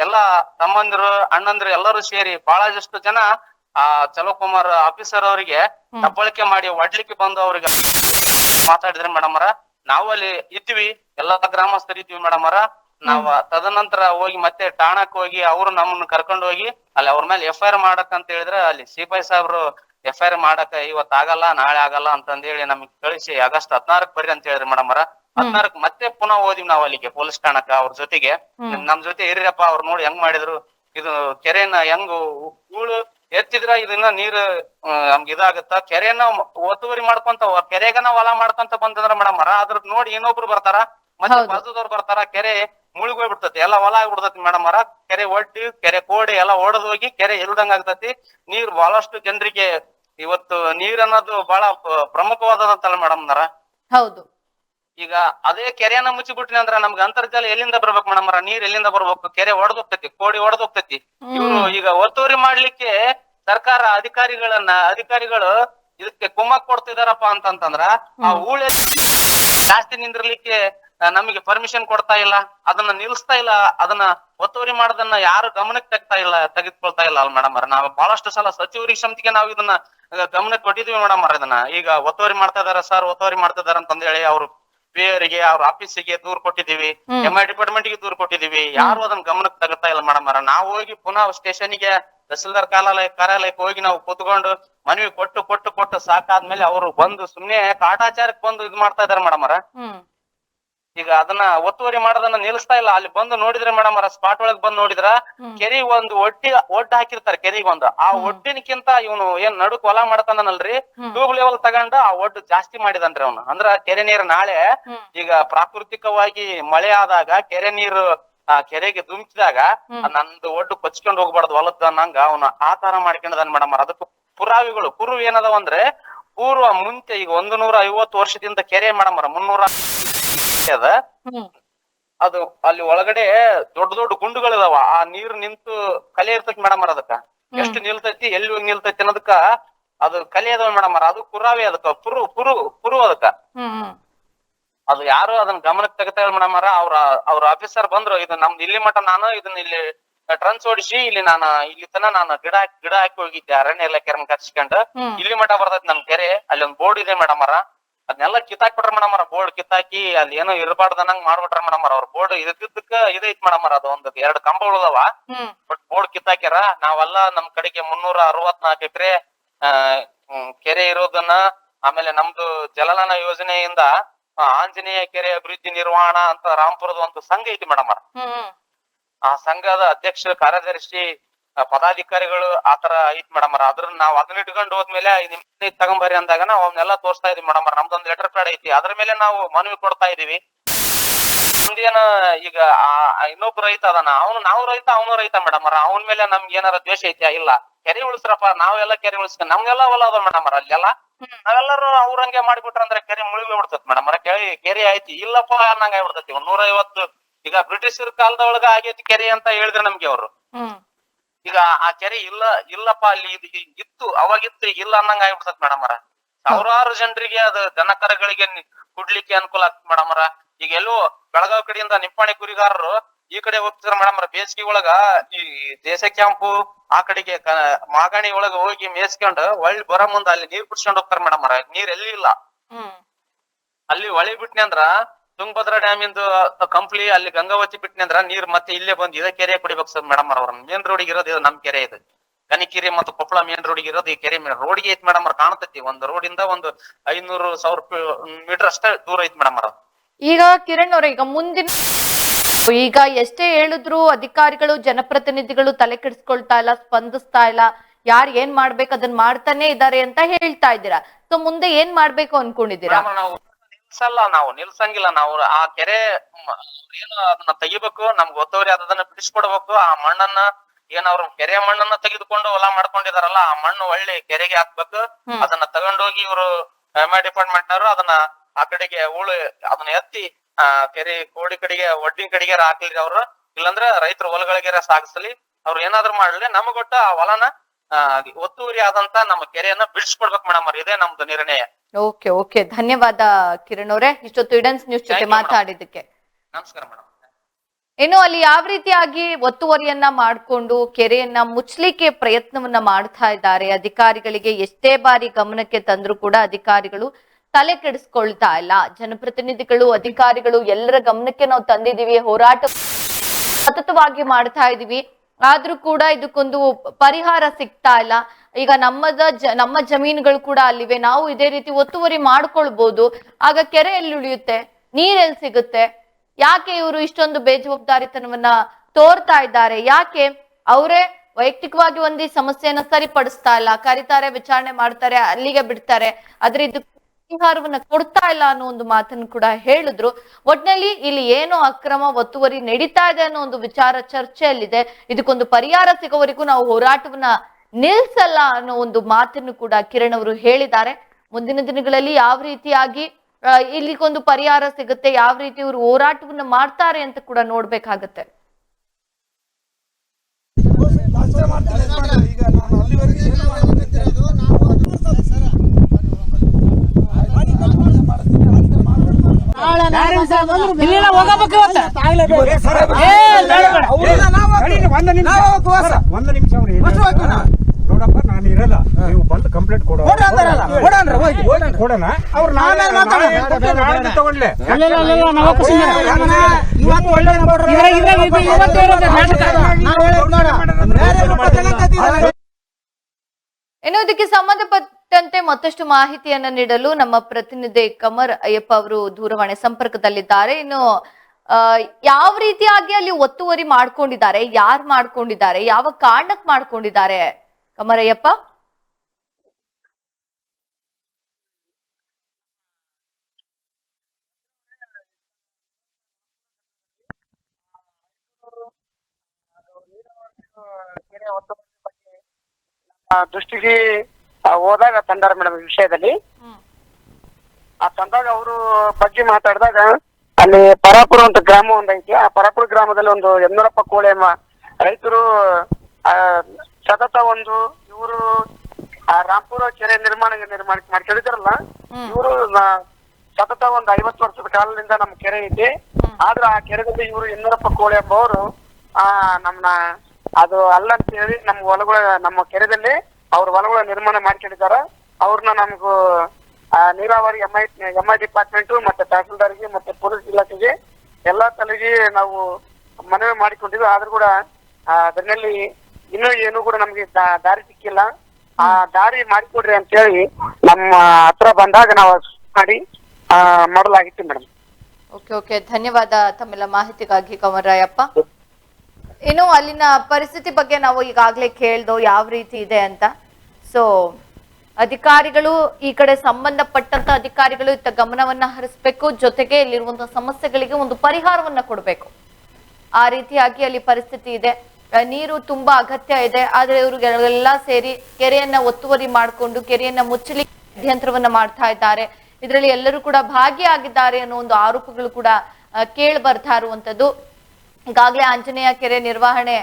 ಎಲ್ಲಾ ತಮ್ಮಂದಿರು ಅಣ್ಣಂದಿರು ಎಲ್ಲರೂ ಸೇರಿ ಬಹಳಷ್ಟು ಜನ ಆ ಚಲೋಕುಮಾರ್ ಆಫೀಸರ್ ಅವರಿಗೆ ದಬ್ಬಳಿಕೆ ಮಾಡಿ ಒಡ್ಲಿಕ್ಕೆ ಬಂದು ಅವ್ರಿಗೆ ಮಾತಾಡಿದ್ರಿ ಮೇಡಮ್ ಅವರ. ನಾವು ಅಲ್ಲಿ ಇದ್ವಿ ಎಲ್ಲಾ ಗ್ರಾಮಸ್ಥರು ಇದ್ವಿ ಮೇಡಮ್ ಅವರ. ನಾವ್ ತದನಂತರ ಹೋಗಿ ಮತ್ತೆ ಠಾಣಕ್ ಹೋಗಿ ಅವ್ರು ನಮ್ಮನ್ನ ಕರ್ಕೊಂಡು ಹೋಗಿ ಅಲ್ಲಿ ಅವ್ರ ಮೇಲೆ ಎಫ್ ಐ ಆರ್ ಮಾಡಕ್ ಅಂತ ಹೇಳಿದ್ರೆ ಅಲ್ಲಿ ಸಿಪಾಯಿ ಸಾಹೇಬ್ರು ಎಫ್ ಐ ಆರ್ ಮಾಡಕ್ ಇವತ್ ಆಗಲ್ಲ ನಾಳೆ ಆಗಲ್ಲ ಅಂತಂದ್ ಹೇಳಿ ನಮ್ಗೆ ಕಳಿಸಿ ಆಗಸ್ಟ್ ಹದಿನಾರಕ್ ಬರ್ರಿ ಅಂತ ಹೇಳಿದ್ರಿ ಮೇಡಮ್ ಅವರ. ಹದಿನಾರಕ್ ಮತ್ತೆ ಪುನಃ ಹೋದಿವಿ ನಾವ್ ಅಲ್ಲಿಗೆ ಪೊಲೀಸ್ ಠಾಣಕ್ಕ ಅವ್ರ ಜೊತೆಗೆ. ನಮ್ ಜೊತೆ ಇರಿರಪ್ಪ ಅವ್ರ ನೋಡಿ ಹೆಂಗ್ ಮಾಡಿದ್ರು. ಇದು ಕೆರೆನ ಹೆಂಗ್ ಹೂಳು ಎತ್ತಿದ್ರ ಇದನ್ನ ನೀರ್ ನಮ್ಗೆ ಇದಾಗತ್ತ. ಕೆರೆನ ಒತ್ತುವರಿ ಮಾಡ್ಕೊಂತ ಕೆರೆಗನ ಹೊಲ ಮಾಡ್ಕೊಂತ ಬಂದಂದ್ರ ಮೇಡಮ್ ಅದ್ರ ನೋಡಿ ಇನ್ನೊಬ್ರು ಬರ್ತಾರ. ಮತ್ತೆ ಬಸದವ್ರು ಬರ್ತಾರ ಕೆರೆ ಮುಳುಗ್ ಹೋಗ್ಬಿಡ್ತತಿ ಎಲ್ಲ ಹೊಲ ಆಗ್ಬಿಡ್ತತಿ ಮೇಡಮ್ ಅವರ ಕೆರೆ ಒಡ್ಡಿ ಕೆರೆ ಕೋಡಿ ಎಲ್ಲಾ ಒಡೆದ್ ಹೋಗಿ ಕೆರೆ ಇಲ್ದಂಗ ಆಗ್ತತಿ. ನೀರ್ ಬಹಳಷ್ಟು ಜನರಿಗೆ ಇವತ್ತು ನೀರ್ ಅನ್ನೋದು ಬಹಳ ಪ್ರಮುಖವಾದದಂತಲ್ಲ ಮೇಡಮ್ ನರ ಹೌದು. ಈಗ ಅದೇ ಕೆರೆಯನ್ನ ಮುಚ್ಚಿಬಿಟ್ರಿ ಅಂದ್ರ ನಮ್ಗೆ ಅಂತರ್ಜಲ ಎಲ್ಲಿಂದ ಬರ್ಬೇಕು ಮೇಡಮ್ ನೀರ್ ಎಲ್ಲಿಂದ ಬರ್ಬೇಕು? ಕೆರೆ ಹೋಗ್ತತಿ ಕೋಡಿ ಹೋಗ್ತತಿ ಇವ್ರು ಈಗ ಒತ್ತುವರಿ ಮಾಡ್ಲಿಕ್ಕೆ ಸರ್ಕಾರ ಅಧಿಕಾರಿಗಳನ್ನ ಅಧಿಕಾರಿಗಳು ಇದಕ್ಕೆ ಕುಮ್ಮಕ್ ಕೊಡ್ತಿದಾರಪ್ಪ ಅಂತಂತಂದ್ರ ಆ ಊಳೆ ಜಾಸ್ತಿ ನಿಂದಿರ್ಲಿಕ್ಕೆ ನಮಗೆ ಪರ್ಮಿಷನ್ ಕೊಡ್ತಾ ಇಲ್ಲ ಅದನ್ನ ನಿಲ್ಲಿಸ್ತಾ ಇಲ್ಲ ಅದನ್ನ ಒತ್ತುವರಿ ಮಾಡೋದನ್ನ ಯಾರು ಗಮನಕ್ಕೆ ತೆಗ್ತಾ ಇಲ್ಲ ತೆಗೆದುಕೊಳ್ತಾ ಇಲ್ಲ ಅಲ್ಲ ಮೇಡಮ್ ನಾವು ಬಹಳಷ್ಟು ಸಲ ಸಚಿವರಿಗೆ ಸಮಿತಿಗೆ ನಾವು ಇದನ್ನ ಗಮನಕ್ಕೆ ಕೊಟ್ಟಿದೀವಿ ಮೇಡಮ್ ಇದನ್ನ. ಈಗ ಒತ್ತುವರಿ ಮಾಡ್ತಾ ಇದಾರ ಸರ್ ಒತ್ತುವರಿ ಮಾಡ್ತಾ ಇದಾರ ಅಂತಂದ್ ಹೇಳಿ ಅವ್ರು ಪಿಯರಿಗೆ ಅವ್ರ ಆಫೀಸಿಗೆ ದೂರ್ ಕೊಟ್ಟಿದೀವಿ ಎಂ ಐ ಡಿಪಾರ್ಟ್ಮೆಂಟ್ಗೆ ದೂರ್ ಕೊಟ್ಟಿದೀವಿ ಯಾರು ಅದನ್ನ ಗಮನಕ್ಕೆ ತಗೋತಾ ಇಲ್ಲ ಮೇಡಮ್ ನಾವು ಹೋಗಿ ಪುನಃ ಸ್ಟೇಷನ್ಗೆ ತಹಸೀಲ್ದಾರ್ ಕಾರ್ಯಾಲಯ ಕಾರ್ಯಾಲಯಕ್ಕೆ ಹೋಗಿ ನಾವು ಕೂತ್ಕೊಂಡು ಮನವಿ ಕೊಟ್ಟು ಕೊಟ್ಟು ಕೊಟ್ಟು ಸಾಕಾದ್ಮೇಲೆ ಅವರು ಬಂದು ಸುಮ್ನೆ ಕಾಟಾಚಾರಕ್ಕೆ ಬಂದು ಇದ್ ಮಾಡ್ತಾ ಇದಾರೆ ಮೇಡಮ್ ಈಗ ಅದನ್ನ ಒತ್ತುವರಿ ಮಾಡೋದನ್ನ ನಿಲ್ಲಿಸ್ತಾ ಇಲ್ಲ. ಅಲ್ಲಿ ಬಂದು ನೋಡಿದ್ರೆ ಮೇಡಮ್ ಸ್ಪಾಟ್ ಒಳಗ್ ಬಂದು ನೋಡಿದ್ರ ಕೆರೆ ಒಂದು ಒಡ್ಡಿ ಒಡ್ಡ ಹಾಕಿರ್ತಾರೆ ಕೆರಿಗೆ ಒಂದು. ಆ ಒಡ್ಡಿನಕ್ಕಿಂತ ಇವನು ಏನ್ ನಡುಕ್ ಹೊಲ ಮಾಡ್ತಾನಲ್ರಿ ಟ್ಯೂಬ್ ಲೆವೆಲ್ ತಗೊಂಡ ಆ ಒಡ್ಡು ಜಾಸ್ತಿ ಮಾಡಿದನ್ರಿ ಅವನು. ಅಂದ್ರ ಕೆರೆ ನೀರು ನಾಳೆ ಈಗ ಪ್ರಾಕೃತಿಕವಾಗಿ ಮಳೆ ಆದಾಗ ಕೆರೆ ನೀರು ಆ ಕೆರೆಗೆ ಧುಮುಕಿದಾಗ ನಂದು ಒಡ್ಡು ಕೊಚ್ಕೊಂಡ್ ಹೋಗ್ಬಾರ್ದು ಹೊಲದ ಅನ್ನಂಗ ಅವನು ಆ ತರ ಮಾಡ್ಕೊಂಡದನ್ ಮೇಡಮ್. ಅದಕ್ಕೆ ಪುರಾವಿಗಳು ಕುರು ಏನದವ ಅಂದ್ರೆ ಪೂರ್ವ ಮುಂಚೆ ಈಗ ಒಂದು ನೂರ ಐವತ್ತು ವರ್ಷದಿಂದ ಕೆರೆ ಮೇಡಮ್ ಮುನ್ನೂರ ಅದ. ಹ್ಮ್. ಅದು ಅಲ್ಲಿ ಒಳಗಡೆ ದೊಡ್ಡ ದೊಡ್ಡ ಗುಂಡುಗಳಿದಾವ. ಆ ನೀರ್ ನಿಂತು ಕಲೆ ಇರ್ತೈತಿ ಮೇಡಮ್ ಅದಕ್ಕ. ಎಷ್ಟು ನಿಲ್ತೈತಿ ಎಲ್ಲಿ ಹೋಗಿ ನಿಲ್ತೈತಿ ಅನ್ನೋದಕ್ಕ ಅದು ಕಲೆ ಅದಾವ ಮೇಡಮ್ ಅದು ಪುರಾವೆ ಅದಕ್ಕ. ಪುರು ಪುರು ಪುರು ಅದಕ್ಕ. ಹ್ಮ್ ಅದು ಯಾರು ಅದನ್ನ ಗಮನಕ್ಕೆ ತೆಗಿತಾ ಇಲ್ಲ ಮೇಡಮ್ ಅವ್ರ. ಅವ್ರ ಆಫೀಸರ್ ಬಂದ್ರು ಇದು ನಮ್ದು ಇಲ್ಲಿ ಮಟ ನಾನು ಇದನ್ನ ಇಲ್ಲಿ ಟ್ರನ್ಸ್ ಓಡಿಸಿ ಇಲ್ಲಿ ನಾನು ಇಲ್ಲಿ ತನ ನಾನು ಗಿಡ ಗಿಡ ಹಾಕಿ ಹೋಗಿದ್ದೆ ಅರಣ್ಯ ಇಲಾಖೆ ಕರ್ಸ್ಕೊಂಡು. ಇಲ್ಲಿ ಮಠ ಬರ್ತೈತಿ ನಮ್ ಕೆರೆ ಅಲ್ಲಿ ಒಂದ್ ಬೋರ್ಡ್ ಇದೆ ಮೇಡಮ್ ಅದನ್ನೆಲ್ಲ ಕಿತ್ತಾಕ್ಬಿಟ್ರ ಮೇಡಮ್ ಅವ್ರ ಬೋರ್ಡ್ ಕಿತ್ತಾಕಿ ಅಲ್ಲಿ ಏನೋ ಇರಬಾರ್ದನ್ನಂಗ್ ಮಾಡ್ಬಿಟ್ರ ಮೇಡಮ್ ಅವ್ರ ಬೋರ್ಡ್ ಇದ್ದಿದ್ದಕ್ಕ ಇದೈತ್ ಮೇಡಮ್ ಅದು ಒಂದ್ ಎರಡು ಕಂಬ ಉಳ್ದವ. ಹ್ಮ್. ಬಟ್ ಬೋರ್ಡ್ ಕಿತ್ತಾಕ್ಯಾರ. ನಾವೆಲ್ಲ ನಮ್ ಕಡೆಗೆ ಮುನ್ನೂರ ಅರವತ್ನಾಲ್ಕು ಎಕರೆ ಕೆರೆ ಇರೋದನ್ನ ಆಮೇಲೆ ನಮ್ದು ಜಲನನ ಯೋಜನೆಯಿಂದ ಆಂಜನೇಯ ಕೆರೆ ಅಭಿವೃದ್ಧಿ ನಿರ್ವಹಣಾ ಅಂತ ರಾಮ್ಪುರದ ಒಂದು ಸಂಘ ಐತಿ ಮೇಡಮ್ ಹ್ಮ್. ಆ ಸಂಘದ ಅಧ್ಯಕ್ಷ ಕಾರ್ಯದರ್ಶಿ ಪದಾಧಿಕಾರಿಗಳು ಆತರ ಐತ್ ಮೇಡಮ್ ಅದ್ರ ನಾವ್ ಅದನ್ನ ಇಟ್ಕೊಂಡು ಹೋದ್ಮೇಲೆ ನಿಮ್ ತಗೊಂಬರಿ ಅಂದಾಗ ನಾವ್ ಅವನ್ನೆಲ್ಲ ತೋರಿಸ್ತಾ ಇದೀವಿ ಮೇಡಮ್ ನಮ್ದೊಂದು ಲೆಟರ್ ಪ್ಯಾಡ್ ಐತಿ. ಅದ್ರ ಮೇಲೆ ನಾವು ಮನವಿ ಕೊಡ್ತಾ ಇದೀವಿ. ನಮ್ದೇನ ಈಗ ಇನ್ನೊಬ್ಬ ರೈತ ಅದಾನ. ಅವನು ನಾವು ರೈತ, ಅವನು ರೈತ ಮೇಡಮ್ ಅವನ ಮೇಲೆ ನಮ್ಗೆ ಏನಾರ ದ್ವೇಷ ಐತಿಯಾ? ಇಲ್ಲ. ಕೆರೆ ಉಳಿಸ್ರಪ್ಪ, ನಾವೆಲ್ಲ ಕೆರೆ ಉಳಿಸ್ಕ, ನಮ್ಗೆಲ್ಲ ಹೊಲ ಅದ ಮೇಡಮ್ ಅಲ್ಲೆಲ್ಲ. ನಾವೆಲ್ಲರೂ ಅವ್ರಂಗೆ ಮಾಡ್ಬಿಟ್ರಂದ್ರೆ ಕೆರೆ ಮುಳುಗಿ ಬಿಡ್ತೈತಿ ಮೇಡಮ್ ಕೆರೆ ಕೆರೆ ಐತಿ ಇಲ್ಲಪ್ಪ ಅನ್ನಂಗ ಆಗ್ಬಿಡ್ತೈತಿ. ಒಂದ್ ನೂರ ಐವತ್ತು ಈಗ ಬ್ರಿಟಿಷರ್ ಕಾಲದೊಳಗ ಆಗೈತಿ ಕೆರೆ ಅಂತ ಹೇಳಿದ್ರೆ ನಮ್ಗೆ ಅವ್ರು. ಈಗ ಆ ಕೆರೆ ಇಲ್ಲ ಇಲ್ಲಪ್ಪ ಅಲ್ಲಿ ಇದು ಇತ್ತು ಅವಾಗಿತ್ತು ಈಗ ಇಲ್ಲ ಅನ್ನಂಗ ಆಗ್ಬಿಡ್ತದ ಮೇಡಮ್ ಸಾವಿರಾರು ಜನರಿಗೆ ಅದು ದನ ಕರಗಳಿಗೆ ಕುಡ್ಲಿಕ್ಕೆ ಅನುಕೂಲ ಆಗ್ತದೆ ಮೇಡಮ್ ಈಗ ಎಲ್ಲೋ ಬೆಳಗಾವ್ ಕಡೆಯಿಂದ ನಿಪ್ಪಾಣಿ ಕುರಿಗಾರರು ಈ ಕಡೆ ಹೋಗ್ತಿದ್ರ ಮೇಡಮ್ ಬೇಸಿಗೆ ಒಳಗ ಈ ದೇಶ ಕ್ಯಾಂಪು ಆ ಕಡೆಗೆ ಮಾಗಣಿ ಒಳಗ ಹೋಗಿ ಮೇಯ್ಸ್ಕೊಂಡು ಒಳ್ಳೆ ಬರೋ ಮುಂದ ಅಲ್ಲಿ ನೀರ್ ಕುಡ್ಸ್ಕೊಂಡ್ ಹೋಗ್ತಾರ ಮೇಡಮ್ ನೀರ್ ಎಲ್ಲಿ ಇಲ್ಲ. ಹ್ಮ್. ಅಲ್ಲಿ ಹೊಳಿ ಬಿಟ್ನಿ ಅಂದ್ರ ತುಂಗಭದ್ರಾ ಡ್ಯಾಮ್ ಇಂದು ಕಂಪ್ಲಿ ಅಲ್ಲಿ ಗಂಗಾವತಿ ಬಿಟ್ನಿ ಅಂದ್ರ ನೀರ್ ಮತ್ತೆ ಇಲ್ಲೇ ಬಂದು ಇದೇ ಕೆರೆ ಕುಡಿಬೇಕು ಸರ್ ಮೇಡಮ್ ಅವ್ರ. ಮೇನ್ ರೋಡಿಗೆ ಇರೋದು ಇದು ನಮ್ ಕೆರೆ ಇದು. ಕನಿಕಿರಿ ಮತ್ತು ಕೊಪ್ಪಳ ಮೇನ್ ರೋಡಿಗೆ ಇರೋದು ಈ ಕೆರೆ ರೋಡ್ಗೆ ಐತಿ ಮೇಡಮ್ ಅವ್ರ ಕಾಣ್ತೈತಿ. ಒಂದ್ ರೋಡ್ ಇಂದ ಒಂದು ಐನೂರು ಸಾವಿರ ಮೀಟರ್ ಅಷ್ಟೇ ದೂರ ಐತಿ ಮೇಡಮ್ ಅವ್ರ. ಈಗ ಕಿರಣ್ ಅವ್ರ ಈಗ ಮುಂದಿನ ಈಗ ಎಷ್ಟೇ ಹೇಳಿದ್ರು ಅಧಿಕಾರಿಗಳು ಜನಪ್ರತಿನಿಧಿಗಳು ತಲೆ ಕೆಡಿಸ್ಕೊಳ್ತಾ ಇಲ್ಲ ಸ್ಪಂದಿಸ್ತಾ ಇಲ್ಲ. ಯಾರು ಏನ್ ಮಾಡ್ಬೇಕು ಅದನ್ನ ಮಾಡ್ತಾನೆ ಇದಾರೆ ಅಂತ ಹೇಳ್ತಾ ಇದ್ದೀರಾ. ಸೊ ಮುಂದೆ ಏನ್ ಮಾಡ್ಬೇಕು ಅನ್ಕೊಂಡಿದ್ದೀರಾ? ನಿಲ್ಸಲ್ಲ ನಾವು ನಿಲ್ಸಂಗಿಲ್ಲ. ನಾವು ಆ ಕೆರೆ ಏನು ಅದನ್ನ ತೆಗಿಬೇಕು ನಮ್ಗೆ ಗೊತ್ತವ್ರಿ ಅದನ್ನ ಬಿಡಿಸ್ಕೊಡ್ಬೇಕು. ಆ ಮಣ್ಣನ್ನ ಏನ್ ಅವ್ರ ಕೆರೆ ಮಣ್ಣನ್ನ ತೆಗೆದುಕೊಂಡು ಹೊಲ ಮಾಡ್ಕೊಂಡಿದಾರಲ್ಲ ಆ ಮಣ್ಣು ಒಳ್ಳೆ ಕೆರೆಗೆ ಹಾಕ್ಬೇಕು. ಅದನ್ನ ತಗೊಂಡೋಗಿ ಇವರು ಎಂ ಡಿಪಾರ್ಟ್ಮೆಂಟ್ ನವರು ಅದನ್ನ ಆ ಕಡೆಗೆ ಉಳು ಅದನ್ನ ಎತ್ತಿ ಆ ಕೆರೆ ಕೋಡಿ ಕಡೆಗೆ ಒಡ್ಡಿನ ಕಡೆಗೆ ಹಾಕ್ಲಿ ಅವ್ರು. ಇಲ್ಲಾಂದ್ರೆ ರೈತರ ಹೊಲಗಳಿಗೆ ಸಾಗಿಸ್ಲಿ. ಅವ್ರು ಏನಾದ್ರು ಮಾಡ್ಲಿ. ನಮಗೊಟ್ಟ ಆ ಹೊಲನ ಆ, ಒತ್ತುವರಿ ಆದಂತ ನಮ್ಮ ಕೆರೆಯನ್ನ ಬಿಡಿಸ್ಕೊಡ್ಬೇಕು ಮೇಡಮ್ ಅವ್ರ. ಇದೇ ನಮ್ದು ನಿರ್ಣಯ. Okay okay. ಧನ್ಯವಾದ ಕಿರಣ್ ಅವರೇ. ಇಷ್ಟೊತ್ತು ಇಡನ್ಸ್ ನ್ಯೂಸ್ ಜೊತೆ ಮಾತಾಡಿದ್ದಕ್ಕೆ. ನಮಸ್ಕಾರ ಮೇಡಮ್ ಇನ್ನು ಅಲ್ಲಿ ಯಾವ ರೀತಿಯಾಗಿ ಒತ್ತುವರಿಯನ್ನ ಮಾಡಿಕೊಂಡು ಕೆರೆಯನ್ನ ಮುಚ್ಚಲಿಕ್ಕೆ ಪ್ರಯತ್ನವನ್ನ ಮಾಡ್ತಾ ಇದ್ದಾರೆ ಅಧಿಕಾರಿಗಳಿಗೆ ಎಷ್ಟೇ ಬಾರಿ ಗಮನಕ್ಕೆ ತಂದ್ರೂ ಕೂಡ ಅಧಿಕಾರಿಗಳು ತಲೆ ಕೆಡಿಸ್ಕೊಳ್ತಾ ಇಲ್ಲ. ಜನಪ್ರತಿನಿಧಿಗಳು ಅಧಿಕಾರಿಗಳು ಎಲ್ಲರ ಗಮನಕ್ಕೆ ನಾವು ತಂದಿದ್ದೀವಿ ಹೋರಾಟ ಸತತವಾಗಿ ಮಾಡ್ತಾ ಇದೀವಿ. ಆದ್ರೂ ಕೂಡ ಇದಕ್ಕೊಂದು ಪರಿಹಾರ ಸಿಗ್ತಾ ಇಲ್ಲ. ಈಗ ನಮ್ಮದ ನಮ್ಮ ಜಮೀನುಗಳು ಕೂಡ ಅಲ್ಲಿವೆ. ನಾವು ಇದೇ ರೀತಿ ಒತ್ತುವರಿ ಮಾಡ್ಕೊಳ್ಬಹುದು ಆಗ ಕೆರೆ ಎಲ್ಲಿ ಉಳಿಯುತ್ತೆ, ನೀರೆಲ್ಲಿ ಸಿಗುತ್ತೆ? ಯಾಕೆ ಇವರು ಇಷ್ಟೊಂದು ಬೇಜವಾಬ್ದಾರಿತನವನ್ನ ತೋರ್ತಾ ಇದ್ದಾರೆ? ಯಾಕೆ ಅವರೇ ವೈಯಕ್ತಿಕವಾಗಿ ಒಂದು ಈ ಸಮಸ್ಯೆಯನ್ನ ಸರಿಪಡಿಸ್ತಾ ಇಲ್ಲ? ಕರೀತಾರೆ, ವಿಚಾರಣೆ ಮಾಡ್ತಾರೆ, ಅಲ್ಲಿಗೆ ಬಿಡ್ತಾರೆ. ಆದ್ರೆ ಇದು ಪರಿಹಾರವನ್ನ ಕೊಡ್ತಾ ಇಲ್ಲ ಅನ್ನೋ ಒಂದು ಮಾತನ್ನು ಕೂಡ ಹೇಳಿದ್ರು. ಒಟ್ನಲ್ಲಿ ಇಲ್ಲಿ ಏನು ಅಕ್ರಮ ಒತ್ತುವರಿ ನಡೀತಾ ಇದೆ ಅನ್ನೋ ಒಂದು ವಿಚಾರ ಚರ್ಚೆಯಲ್ಲಿದೆ. ಇದಕ್ಕೊಂದು ಪರಿಹಾರ ಸಿಗೋವರೆಗೂ ನಾವು ಹೋರಾಟವನ್ನ ನಿಲ್ಸಲ್ಲ ಅನ್ನೋ ಒಂದು ಮಾತನ್ನು ಕೂಡ ಕಿರಣ್ ಅವರು ಹೇಳಿದ್ದಾರೆ. ಮುಂದಿನ ದಿನಗಳಲ್ಲಿ ಯಾವ ರೀತಿಯಾಗಿ ಇಲ್ಲಿಗೊಂದು ಪರಿಹಾರ ಸಿಗುತ್ತೆ, ಯಾವ ರೀತಿ ಇವರು ಹೋರಾಟವನ್ನ ಮಾಡ್ತಾರೆ ಅಂತ ಕೂಡ ನೋಡ್ಬೇಕಾಗತ್ತೆ ಲಾಸ್ಟ್ ಮಾಡ್ತೀನಿ ಯಜಮಾನ್ರೆ. ಈಗ ನಾನು ಅಲ್ಲಿವರೆಗೆ ಏನು ಮಾಡ್ಬೇಕಂತ ಹೇಳಿದ್ರು ನಾವು ಮಾಡಿಸ್ತೀನಿ ಅಷ್ಟೇ ಮಾಡ್ಬೇಕು. ಹೋಗಬೇಕು ಇವತ್ತು. ಒಂದು ನಿಮಿಷ. ಒಂದು ನಿಮಿಷ ಅವ್ರು ಏನು ನೋಡಪ್ಪ ನಾನು ಇರಲ್ಲ. ನೀವು ಬಂದು ಕಂಪ್ಲೇಂಟ್ ಕೊಡೋ ಕೊಡೋಣ. ಅವ್ರು ನಾಳೆ ಇಲ್ಲ, ಇಲ್ಲ, ಇಲ್ಲ, ಇದು ಇವತ್ತು ನಾಟಕ. ಇನ್ನು ಇದಕ್ಕೆ ಸಂಬಂಧಪಟ್ಟಂತೆ ಮತ್ತಷ್ಟು ಮಾಹಿತಿಯನ್ನ ನೀಡಲು ನಮ್ಮ ಪ್ರತಿನಿಧಿ ಕಮರ್ ಅಯ್ಯಪ್ಪ ಅವರು ದೂರವಾಣಿ ಸಂಪರ್ಕದಲ್ಲಿದ್ದಾರೆ. ಇನ್ನು ಯಾವ ರೀತಿಯಾಗಿ ಅಲ್ಲಿ ಒತ್ತುವರಿ ಮಾಡ್ಕೊಂಡಿದ್ದಾರೆ ಯಾರು ಮಾಡ್ಕೊಂಡಿದ್ದಾರೆ ಯಾವ ಕಾರಣಕ್ಕೆ ಮಾಡ್ಕೊಂಡಿದ್ದಾರೆ ಕಮರ್ ಅಯ್ಯಪ್ಪ? ಆ, ದೃಷ್ಟಿಗೆ ಹೋದಾಗ ತಂದಾರ ಮೇಡಮ್ ಈ ವಿಷಯದಲ್ಲಿ ಆ ತಂದಾಗ ಅವರು ಬಗ್ಗೆ ಮಾತಾಡಿದಾಗ ಅಲ್ಲಿ ಪರಾಪುರ ಅಂತ ಗ್ರಾಮ ಒಂದೈತಿ. ಆ ಪರಾಪುರ ಗ್ರಾಮದಲ್ಲಿ ಒಂದು ಯನ್ನೂರಪ್ಪ ಕೋಳೆ ಎಂಬ ರೈತರು ಸತತ ಒಂದು ಇವರು ಆ ರಾಂಪುರ ಕೆರೆ ನಿರ್ಮಾಣ ನಿರ್ಮಾಣ ಮಾಡ್ಕೊಂಡಿದ್ದಾರಲ್ಲ ಇವರು ಸತತ ಒಂದು ಐವತ್ತು ವರ್ಷದ ಕಾಲದಿಂದ ನಮ್ಮ ಕೆರೆ ಐತಿ. ಆದ್ರೆ ಆ ಕೆರೆದಲ್ಲಿ ಇವರು ಯನ್ನೂರಪ್ಪ ಕೋಳೆ ಎಂಬವರು ಆ ನಮ್ನ ಅದು ಅಲ್ಲ ಅಂತ ಹೇಳಿ ನಮ್ಮ ಹೊಲಗಳ ನಮ್ಮ ಕೆರೆದಲ್ಲಿ ಅವ್ರ ಹೊಲಗಳ ನಿರ್ಮಾಣ ಮಾಡ್ಕೊಂಡಿದ್ದಾರೆ. ಅವ್ರನ್ನ ನಮಗೂ ನೀರಾವರಿ ಎಂಐ ಎಂಐ ಡಿಪಾರ್ಟ್ಮೆಂಟ್ ಮತ್ತೆ ತಹಸೀಲ್ದಾರ್ಗೆ ಮತ್ತೆ ಪೊಲೀಸ್ ಇಲಾಖೆಗೆ ಎಲ್ಲಾ ತಲೆಗೆ ನಾವು ಮನವಿ ಮಾಡಿಕೊಂಡಿದ್ವಿ. ಆದ್ರೂ ಕೂಡ ಅದರಲ್ಲಿ ಇನ್ನೂ ಏನು ಕೂಡ ನಮ್ಗೆ ದಾರಿ ಸಿಕ್ಕಿಲ್ಲ. ಆ ದಾರಿ ಮಾಡಿಕೊಡ್ರಿ ಅಂತ ಹೇಳಿ ನಮ್ಮ ಹತ್ರ ಬಂದಾಗ ನಾವು ಮಾಡಿ ಆ, ಮಾಡಲಾಗಿತ್ತು ಮೇಡಮ್. Okay okay. ಧನ್ಯವಾದ ತಮ್ಮೆಲ್ಲ ಮಾಹಿತಿಗಾಗಿ ಕಮರಾಯಪ್ಪ ಇನ್ನು ಅಲ್ಲಿನ ಪರಿಸ್ಥಿತಿ ಬಗ್ಗೆ ನಾವು ಈಗಾಗಲೇ ಕೇಳ್ದೋ ಯಾವ ರೀತಿ ಇದೆ ಅಂತ. ಸೊ ಅಧಿಕಾರಿಗಳು ಈ ಕಡೆ ಸಂಬಂಧಪಟ್ಟಂತ ಅಧಿಕಾರಿಗಳು ಇತ್ತ ಗಮನವನ್ನ ಹರಿಸ್ಬೇಕು. ಜೊತೆಗೆ ಇಲ್ಲಿರುವಂತಹ ಸಮಸ್ಯೆಗಳಿಗೆ ಒಂದು ಪರಿಹಾರವನ್ನ ಕೊಡಬೇಕು. ಆ ರೀತಿಯಾಗಿ ಅಲ್ಲಿ ಪರಿಸ್ಥಿತಿ ಇದೆ. ನೀರು ತುಂಬಾ ಅಗತ್ಯ ಇದೆ. ಆದ್ರೆ ಇವ್ರಿಗೆಲ್ಲ ಸೇರಿ ಕೆರೆಯನ್ನ ಒತ್ತುವರಿ ಮಾಡಿಕೊಂಡು, ಕೆರೆಯನ್ನ ಮುಚ್ಚಲಿಕ್ಕೆ ಷಡ್ಯಂತ್ರವನ್ನ ಮಾಡ್ತಾ ಇದ್ದಾರೆ. ಇದರಲ್ಲಿ ಎಲ್ಲರೂ ಕೂಡ ಭಾಗಿಯಾಗಿದ್ದಾರೆ ಅನ್ನೋ ಒಂದು ಆರೋಪಗಳು ಕೂಡ ಕೇಳಿ ಬರ್ತಾ ಇರುವಂತದ್ದು. ಈಗಾಗಲೇ ಆಂಜನೇಯ ಕೆರೆ ನಿರ್ವಹಣೆ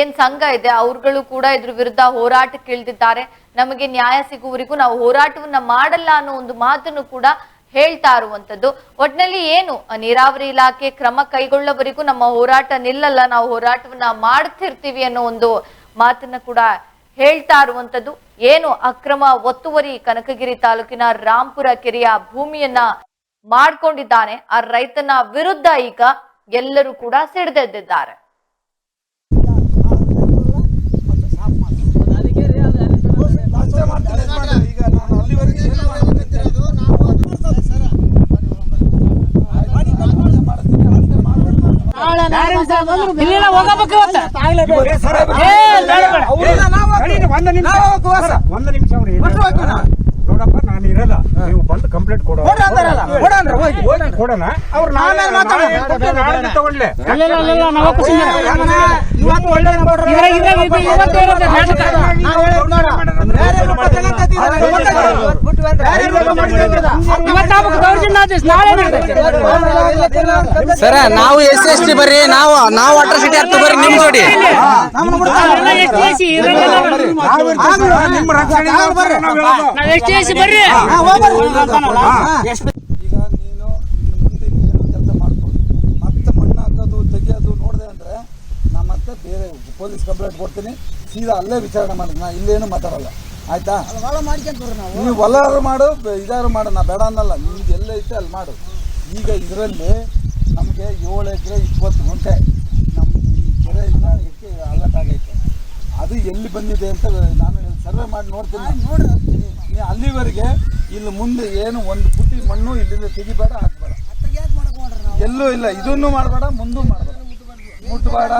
ಏನ್ ಸಂಘ ಇದೆ, ಅವ್ರುಗಳು ಕೂಡ ಇದ್ರ ವಿರುದ್ಧ ಹೋರಾಟಕ್ಕೆ ಇಳಿದಿದ್ದಾರೆ ನಮಗೆ ನ್ಯಾಯ ಸಿಗುವವರೆಗೂ ನಾವು ಹೋರಾಟವನ್ನ ಮಾಡಲ್ಲ ಅನ್ನೋ ಒಂದು ಮಾತನ್ನು ಕೂಡ ಹೇಳ್ತಾ ಇರುವಂತದ್ದು. ಒಟ್ನಲ್ಲಿ ಏನು ನೀರಾವರಿ ಇಲಾಖೆ ಕ್ರಮ ಕೈಗೊಳ್ಳವರೆಗೂ ನಮ್ಮ ಹೋರಾಟ ನಿಲ್ಲಲ್ಲ, ನಾವು ಹೋರಾಟವನ್ನ ಮಾಡ್ತಿರ್ತೀವಿ ಅನ್ನೋ ಒಂದು ಮಾತನ್ನ ಕೂಡ ಹೇಳ್ತಾ ಇರುವಂತದ್ದು. ಏನು, ಅಕ್ರಮ ಒತ್ತುವರಿ ಕನಕಗಿರಿ ತಾಲೂಕಿನ ರಾಂಪುರ ಕೆರೆಯ ಭೂಮಿಯನ್ನ ಮಾಡ್ಕೊಂಡಿದ್ದಾನೆ. ಆ ರೈತನ ವಿರುದ್ಧ ಈಗ ಎಲ್ಲರೂ ಕೂಡ ಸಿಡಿದೆದ್ದಿದ್ದಾರೆ ಲಾಸ್ಟ್ ಮಾಡ್ತೀನಿ ಯಜಮಾನ್ರೆ. ಈಗ ನಾನು ಅಲ್ಲಿವರೆಗೆ ಏನು ಮಾಡ್ಬೇಕಂತ ಹೇಳಿದ್ರು ನಾವು ಮಾಡಿಸ್ತೀನಿ ಅಷ್ಟೇ ಇಲ್ಲಿಲ್ಲ ಹೋಗಬೇಕು. ಒಂದು ನಿಮಿಷ. ಒಂದು ನಿಮಿಷ ಅವ್ರು ಏನು ನೋಡಪ್ಪ. ನಾನು ಇರಲ್ಲ ನೀವು ಬಂದು ಕಂಪ್ಲೇಂಟ್ ಕೊಡೋ ಕೊಡೋಣ ಅವ್ರು ನಾಳೆ ನಾಳೆ ಇವತ್ತು. ಸರ ನಾವು ಎಸ್ ಎಸ್ ಟಿ ಬರ್ರಿ ನಾವು ನಾವು ಅಟ್ರಾಸಿಟಿ ಆಗ್ತು ಬರ್ರಿ ನಿಮ್ ಬರ್ರಿ. ನಿಮ್ಮ ಬರ್ರಿ ಈಗ ನೀನು ಮುಂದೆ ಏನು ಕೆಲಸ ಮಾಡ್ಕೊಂಡು ಮತ್ತೆ ಮಣ್ಣು ಹಾಕೋದು ತೆಗಿಯೋದು ನೋಡಿದೆ ಅಂದ್ರೆ ನಾನು ಮತ್ತೆ ಬೇರೆ ಪೊಲೀಸ್ ಕಂಪ್ಲೇಂಟ್ ಕೊಡ್ತೀನಿ. ಸೀದಾ ಅಲ್ಲೇ ವಿಚಾರಣೆ ಮಾಡಿ. ನಾ ಇಲ್ಲೇನು ಮಾತಾಡಲ್ಲ. ಆಯ್ತಾ? ನಾವು. ಹೊಲಾರು ಮಾಡು ಬ- ಇದಾರು ಮಾಡು. ನಾ ಬೇಡ ಅನ್ನಲ್ಲ. ನಿಮ್ಗೆ ಎಲ್ಲ ಐತೆ ಅಲ್ಲಿ ಮಾಡು. ಈಗ ಇದರಲ್ಲಿ ನಮಗೆ ಏಳು ಎಕರೆ ಇಪ್ಪತ್ತು ಗುಂಟೆ. ನಮ್ಮ ಈ ಕೆರೆ ಅಲರ್ಟ್ ಆಗೈತೆ. ಅದು ಎಲ್ಲಿ ಬಂದಿದೆ ಅಂತ ನಾನು ಸರ್ವೆ ಮಾಡಿ ನೋಡ್ತೀನಿ ನೋಡಿ ನೀವು ಅಲ್ಲಿವರೆಗೆ ಇಲ್ಲಿ ಮುಂದೆ ಏನು ಒಂದು ಪುಟ್ಟಿ ಮಣ್ಣು ಇಲ್ಲಿಂದ ತೆಗಿಬೇಡ ಹಾಕ್ಬೇಡ ಎಲ್ಲೂ ಇಲ್ಲ ಇದನ್ನು ಮಾಡಬೇಡ ಮುಂದೂ ಮಾಡಬೇಡ. ಮುಟ್ಬೇಡ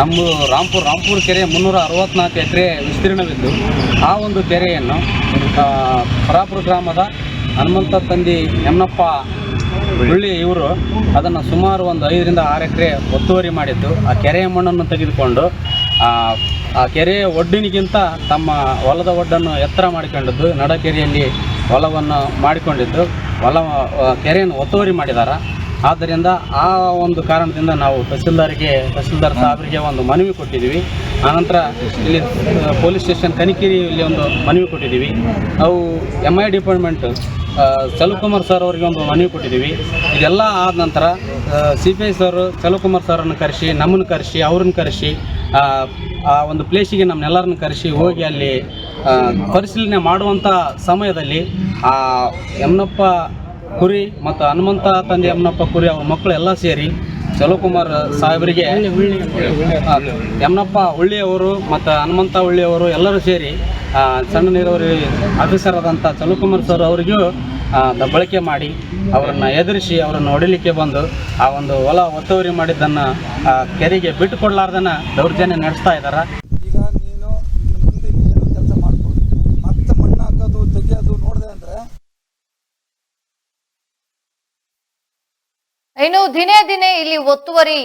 ನಮ್ಮ ರಾಂಪುರ್ ರಾಂಪುರ್ ಕೆರೆ ಮುನ್ನೂರ ಅರವತ್ನಾಲ್ಕು ಎಕರೆ ವಿಸ್ತೀರ್ಣವಿದ್ದು. ಆ ಒಂದು ಕೆರೆಯನ್ನು ಪರಾಪುರ ಗ್ರಾಮದ ಹನುಮಂತ ತಂದಿ ಯಮನಪ್ಪ ಹುಳ್ಳಿ ಇವರು ಅದನ್ನು ಸುಮಾರು ಒಂದು ಐದರಿಂದ ಆರು ಎಕರೆ ಒತ್ತುವರಿ ಮಾಡಿದ್ದು. ಆ ಕೆರೆಯ ಮಣ್ಣನ್ನು ತೆಗೆದುಕೊಂಡು ಆ, ಕೆರೆ ಒಡ್ಡಿನಿಗಿಂತ ತಮ್ಮ ಹೊಲದ ಒಡ್ಡನ್ನು ಎತ್ತರ ಮಾಡಿಕೊಂಡಿದ್ದು ನಡಕೆರೆಯಲ್ಲಿ ಹೊಲವನ್ನು ಮಾಡಿಕೊಂಡಿದ್ದು ಹೊಲ ಕೆರೆಯನ್ನು ಒತ್ತುವರಿ ಮಾಡಿದ್ದಾರೆ ಆದ್ದರಿಂದ ಆ ಒಂದು ಕಾರಣದಿಂದ ನಾವು ತಹಸೀಲ್ದಾರ್ಗೆ ತಹಸೀಲ್ದಾರ್ ಸಾಹೇಬರಿಗೆ ಒಂದು ಮನವಿ ಕೊಟ್ಟಿದ್ದೀವಿ. ಆನಂತರ ಇಲ್ಲಿ ಪೊಲೀಸ್ ಸ್ಟೇಷನ್ ಕನಿಕಿರಿಯಲ್ಲಿ ಒಂದು ಮನವಿ ಕೊಟ್ಟಿದ್ದೀವಿ. ನಾವು M I department Chalukumar sir ಅವರಿಗೆ ಒಂದು ಮನವಿ ಕೊಟ್ಟಿದ್ದೀವಿ. ಇದೆಲ್ಲ ಆದ ನಂತರ C P I sir Chalukumar ಸರನ್ನು ಕರೆಸಿ ನಮ್ಮನ್ನು ಕರೆಸಿ ಅವ್ರನ್ನ ಕರೆಸಿ ಆ, ಒಂದು ಪ್ಲೇಸಿಗೆ ನಮ್ಮನ್ನೆಲ್ಲರನ್ನು ಕರೆಸಿ ಹೋಗಿ ಅಲ್ಲಿ ಪರಿಶೀಲನೆ ಮಾಡುವಂಥ ಸಮಯದಲ್ಲಿ ಆ ಯಮನಪ್ಪ ಕುರಿ ಮತ್ತು ಹನುಮಂತ ತಂದೆ ಯಮನಪ್ಪ ಕುರಿ ಅವ್ರ ಮಕ್ಕಳು ಎಲ್ಲ ಸೇರಿ ಚಲೋಕುಮಾರ್ ಸಾಹೇಬರಿಗೆ ಎಮ್ಮನಪ್ಪ ಯಮನಪ್ಪ ಹುಳ್ಳಿಯವರು ಮತ್ತು ಹನುಮಂತ ಹುಳ್ಳಿಯವರು ಎಲ್ಲರೂ ಸೇರಿ ಸಣ್ಣ ನೀರಾವರಿ ಆಫೀಸರ್ ಆದಂಥ ಚಲೋಕುಮಾರ್ ಸರ್ ಅವರಿಗೂ ದಬ್ಬಳಿಕೆ ಮಾಡಿ ಅವರನ್ನು ಎದುರಿಸಿ ಅವರನ್ನು ಹೊಡಿಲಿಕ್ಕೆ ಬಂದು ಆ ಒಂದು ಹೊಲ ಒತ್ತುವರಿ ಮಾಡಿದ್ದನ್ನು ಆ, ಕೆರೆಗೆ ಬಿಟ್ಟು ಕೊಡಲಾರ್ದನ್ನ ದೌರ್ಜನ್ಯ ನಡೆಸ್ತಾ ಇದ್ದಾರೆ ಈಗ ನೀನು ಇನ್ನು ಮುಂದೆ ಏನು ಕೆಲಸ ಮಾಡ್ಬೋದು ಮತ್ತೆ ಮಣ್ಣು ಹಾಕೋದು ತೆಗಿಯೋದು ನೋಡಿದೆ ಅಂದ್ರೆ ಇನ್ನು ದಿನೇ ದಿನೇ ಇಲ್ಲಿ ಒತ್ತುವರಿ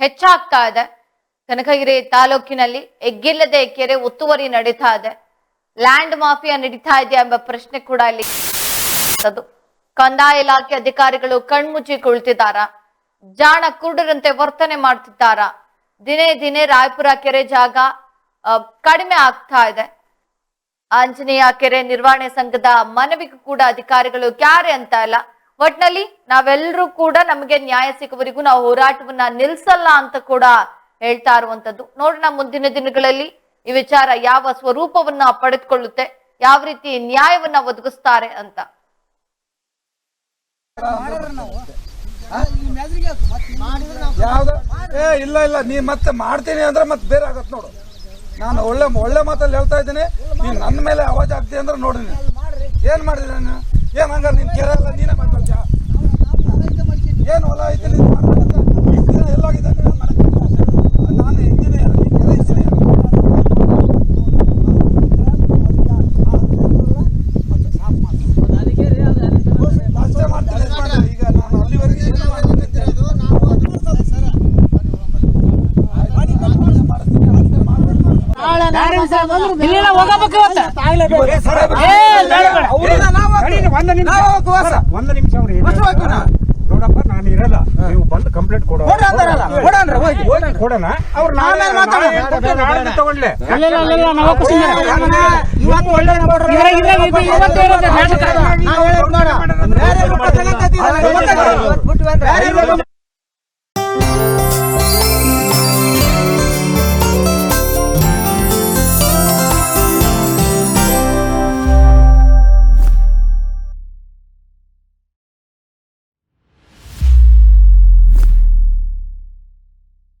ಹೆಚ್ಚಾಗ್ತಾ ಇದೆ. ಕನಕಗಿರಿ ತಾಲೂಕಿನಲ್ಲಿ ಎಗ್ಗಿಲ್ಲದೆ ಕೆರೆ ಒತ್ತುವರಿ ನಡೀತಾ ಇದೆ. ಲ್ಯಾಂಡ್ ಮಾಫಿಯಾ ನಡೀತಾ ಇದೆಯಾ ಎಂಬ ಪ್ರಶ್ನೆ ಕೂಡ ಇಲ್ಲಿ ಅದು ಕಂದಾಯ ಇಲಾಖೆ ಅಧಿಕಾರಿಗಳು ಕಣ್ಮುಚ್ಚಿ ಕುಳಿತಿದ್ದಾರಾ? ಜಾಣ ಕುರುಡರಂತೆ ವರ್ತನೆ ಮಾಡ್ತಿದ್ದಾರಾ? ದಿನೇ ದಿನೇ ರಾಯಪುರ ಕೆರೆ ಜಾಗ ಕಡಿಮೆ ಆಗ್ತಾ ಇದೆ. ಆಂಜನೇಯ ಕೆರೆ ನಿರ್ವಹಣೆ ಸಂಘದ ಮನವಿಗೂ ಕೂಡ ಅಧಿಕಾರಿಗಳು ಕ್ಯಾರೆ ಅಂತ ಇಲ್ಲ ಒಟ್ನಲ್ಲಿ ನಾವೆಲ್ಲರೂ ಕೂಡ ನಮಗೆ ನ್ಯಾಯ ಸಿಗುವವರೆಗೂ ನಾವು ಹೋರಾಟವನ್ನ ನಿಲ್ಸಲ್ಲ ಅಂತ ಕೂಡ ಹೇಳ್ತಾ ಇರುವಂತದ್ದು. ನೋಡೋಣ ಮುಂದಿನ ದಿನಗಳಲ್ಲಿ ಈ ವಿಚಾರ ಯಾವ ಸ್ವರೂಪವನ್ನ ಪಡೆದುಕೊಳ್ಳುತ್ತೆ, ಯಾವ ರೀತಿ ನ್ಯಾಯವನ್ನ ಒದಗಿಸ್ತಾರೆ ಅಂತ ಈ ಮ್ಯಾದ್ರಿಗೆ ಮಾಡಿದ್ರೆ ನಾವು ಯಾವ್ದು? ಏ ಇಲ್ಲ ಇಲ್ಲ ನೀ ಮತ್ತೆ ಮಾಡ್ತೀನಿ ಅಂದ್ರೆ ಮತ್ತೆ ಬೇರೆ ಆಗತ್ತೆ ನೋಡು. ನಾನು ಒಳ್ಳೆ ಒಳ್ಳೆ ಮಾತಲ್ಲಿ ಹೇಳ್ತಾ ಇದ್ದೀನಿ. ನೀನ್ ನನ್ನ ಮೇಲೆ ಅವಾಜ್ ಆಗ್ತಿ ಅಂದ್ರೆ ನೋಡಿ ನೀನು. ಏನ್ ಮಾಡಿದ್ರೆ ನಾನು? ಏನ್ ಹಂಗಾರೆ ನಿನ್ ಕೆರೆ ಎಲ್ಲ ನೀನೇ ಮಾಡ್ಕೊಳ್ತೀಯ? ಏನ್ ಹೊಲ ಐತಿ ನೀನು? ಎಲ್ಲ ಕೆರೆ ಎಲ್ಲೋಗಿದೆ ನೀನು ಮಾಡಕ್ಕೆ? ನಾನು ಇಂಜಿನಿಯರ್ ಈ ಕೆರೆ ಇಂಜಿನಿಯರ್ ಅಷ್ಟೇ ಮಾಡ್ತೀನಿ ಅಷ್ಟೇ ಮಾಡ್ತೀನಿ. ಈಗ ನಾನು ಅಲ್ಲಿವರೆಗೆ ಏನು ಮಾಡ್ತೀನಿ ಅಂತ ಹೇಳಿ. ಇಲ್ಲೆಲ್ಲ ಹೋಗಬೇಕು ಇವತ್ತು ಒಂದು ನಿಮಿಷ? ನೋಡಪ್ಪ ನಾನು ಇರಲ್ಲ ನೀವು ಬಂದು ಕಂಪ್ಲೇಂಟ್ ಕೊಡೋ ಕೊಡೋಣ ಅವ್ರು ನಾಳೆ ನಾಳೆ ಇವತ್ತು ಒಳ್ಳೆ